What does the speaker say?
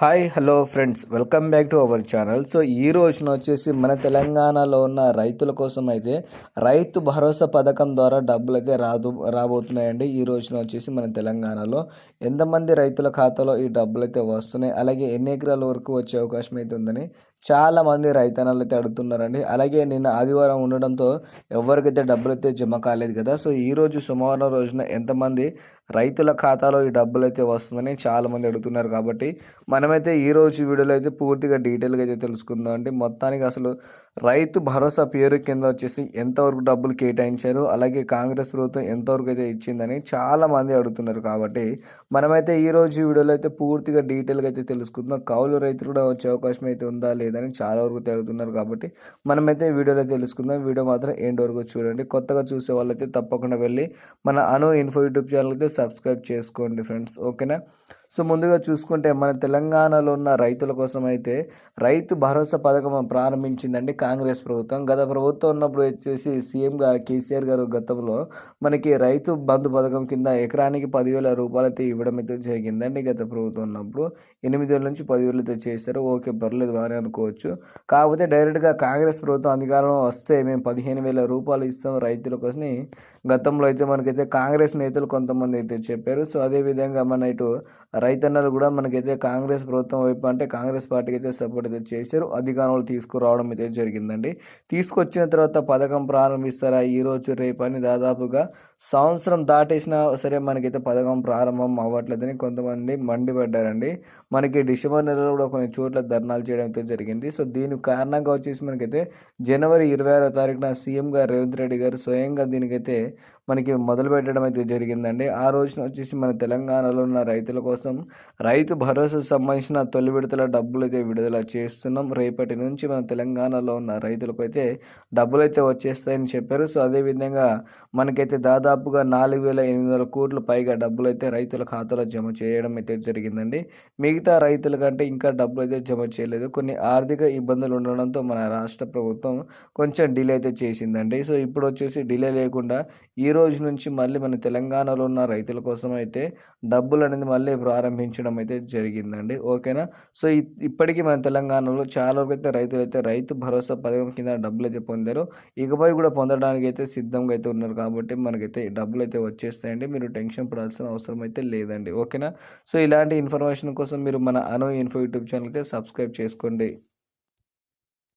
Hi hello friends welcome back to our channel so ఈ రోజున వచ్చేసి మన తెలంగాణలో ఉన్న రైతుల కోసం అయితే రైతు భరోసా పథకం ద్వారా డబ్బులు అయితే రాదు రాబోతున్నాయండి. ఈ రోజున వచ్చేసి మన తెలంగాణలో ఎంతమంది రైతుల ఖాతాలో ఈ డబ్బులు అయితే వస్తున్నాయి? అలాగే ఎన్ని ఎకరాల వరకు వచ్చే అవకాశం అయితే ఉందని చాలా మంది రైతన్నలు అయితే అడుగుతున్నారండి. అలాగే నిన్న ఆదివారం ఉండడంతో ఎవరికైతే డబ్బులు అయితే జమ కాలేదు కదా సో ఈ రోజు సోమవారం రోజున ఎంతమంది రైతుల ఖాతాలో ఈ డబ్బులు అయితే వస్తుందని చాలామంది అడుగుతున్నారు కాబట్టి మనమైతే ఈ రోజు వీడియోలో అయితే పూర్తిగా డీటెయిల్గా అయితే తెలుసుకుందాం అంటే మొత్తానికి అసలు రైతు భరోసా పేరు కింద వచ్చేసి ఎంతవరకు డబ్బులు కేటాయించారు అలాగే కాంగ్రెస్ ప్రభుత్వం ఎంతవరకు అయితే ఇచ్చిందని చాలామంది అడుగుతున్నారు కాబట్టి మనమైతే ఈ రోజు వీడియోలో అయితే పూర్తిగా డీటెయిల్గా అయితే తెలుసుకుందాం. కౌలు రైతులు కూడా వచ్చే అవకాశం అయితే ఉందా లేదని చాలా వరకు అడుగుతున్నారు కాబట్టి మనమైతే వీడియోలో తెలుసుకుందాం. వీడియో మాత్రం ఎండ్ వరకు చూడండి. కొత్తగా చూసే వాళ్ళైతే తప్పకుండా వెళ్ళి మన అను ఇన్ఫో యూట్యూబ్ ఛానల్ అయితే సబ్స్క్రైబ్ చేసుకోండి ఫ్రెండ్స్. ఓకేనా? సో ముందుగా చూసుకుంటే మన తెలంగాణలో ఉన్న రైతుల కోసం అయితే రైతు భరోసా పథకం ప్రారంభించిందండి కాంగ్రెస్ ప్రభుత్వం. గత ప్రభుత్వం ఉన్నప్పుడు వచ్చేసి సీఎం గారు కేసీఆర్ గారు గతంలో మనకి రైతు బంధు పథకం కింద ఎకరానికి పదివేల రూపాయలతో ఇవ్వడం అయితే జరిగిందండి గత ప్రభుత్వం ఉన్నప్పుడు. ఎనిమిది వేల నుంచి పదివేలతో చేశారు. ఓకే పర్లేదు బాగానే అనుకోవచ్చు. కాకపోతే డైరెక్ట్గా కాంగ్రెస్ ప్రభుత్వం అధికారం వస్తే మేము పదిహేను వేల రూపాయలు ఇస్తాం రైతుల కోసం గతంలో అయితే మనకైతే కాంగ్రెస్ నేతలు కొంతమంది అయితే చెప్పారు. సో అదేవిధంగా మన ఇటు రైతన్నలు కూడా మనకైతే కాంగ్రెస్ ప్రభుత్వం వైపు అంటే కాంగ్రెస్ పార్టీకి అయితే సపోర్ట్ అయితే చేశారు. అధికారంలో తీసుకురావడం అయితే జరిగిందండి. తీసుకొచ్చిన తర్వాత పథకం ప్రారంభిస్తారా? ఈ రోజు రేపు అని దాదాపుగా సంవత్సరం దాటేసినా సరే మనకైతే పథకం ప్రారంభం అవ్వట్లేదని కొంతమంది మండిపడ్డారండి. మనకి డిసెంబర్ నెలలో కూడా కొన్ని చోట్ల ధర్నాలు చేయడం అయితే జరిగింది. సో దీనికి కారణంగా వచ్చేసి మనకైతే జనవరి ఇరవై ఆరో తారీఖున సీఎం గారు రేవంత్ రెడ్డి గారు స్వయంగా దీనికైతే మనకి మొదలు పెట్టడం అయితే జరిగిందండి. ఆ రోజున వచ్చేసి మన తెలంగాణలో ఉన్న రైతుల కోసం రైతు భరోసా సంబంధించిన తొలి విడతల డబ్బులు అయితే విడుదల చేస్తున్నాం. రేపటి నుంచి మన తెలంగాణలో ఉన్న రైతులకు అయితే డబ్బులు అయితే వచ్చేస్తాయని చెప్పారు. సో అదేవిధంగా మనకైతే దాదాపుగా నాలుగు వేల ఎనిమిది వందల కోట్ల పైగా డబ్బులు అయితే రైతుల ఖాతాలో జమ చేయడం అయితే జరిగిందండి. మిగతా రైతుల కంటే ఇంకా డబ్బులు అయితే జమ చేయలేదు. కొన్ని ఆర్థిక ఇబ్బందులు ఉండడంతో మన రాష్ట్ర ప్రభుత్వం కొంచెం డిలే అయితే చేసిందండి. సో ఇప్పుడు వచ్చేసి డిలే లేకుండా ఈ రోజు నుంచి మళ్ళీ మన తెలంగాణలో ఉన్న రైతుల కోసం అయితే డబ్బులు అనేది మళ్ళీ ప్రారంభించడం అయితే జరిగిందండి. ఓకేనా? సో ఇప్పటికీ మన తెలంగాణలో చాలా వరకు అయితే రైతులు అయితే రైతు భరోసా పథకం కింద డబ్బులు అయితే పొందారు. ఇకపై కూడా పొందడానికి అయితే సిద్ధంగా అయితే ఉన్నారు కాబట్టి మనకైతే డబ్బులు అయితే వచ్చేస్తాయండి. మీరు టెన్షన్ పడాల్సిన అవసరం అయితే లేదండి. ఓకేనా? సో ఇలాంటి ఇన్ఫర్మేషన్ కోసం మీరు మన అనో ఇన్ఫో యూట్యూబ్ ఛానల్ అయితే సబ్స్క్రైబ్ చేసుకోండి.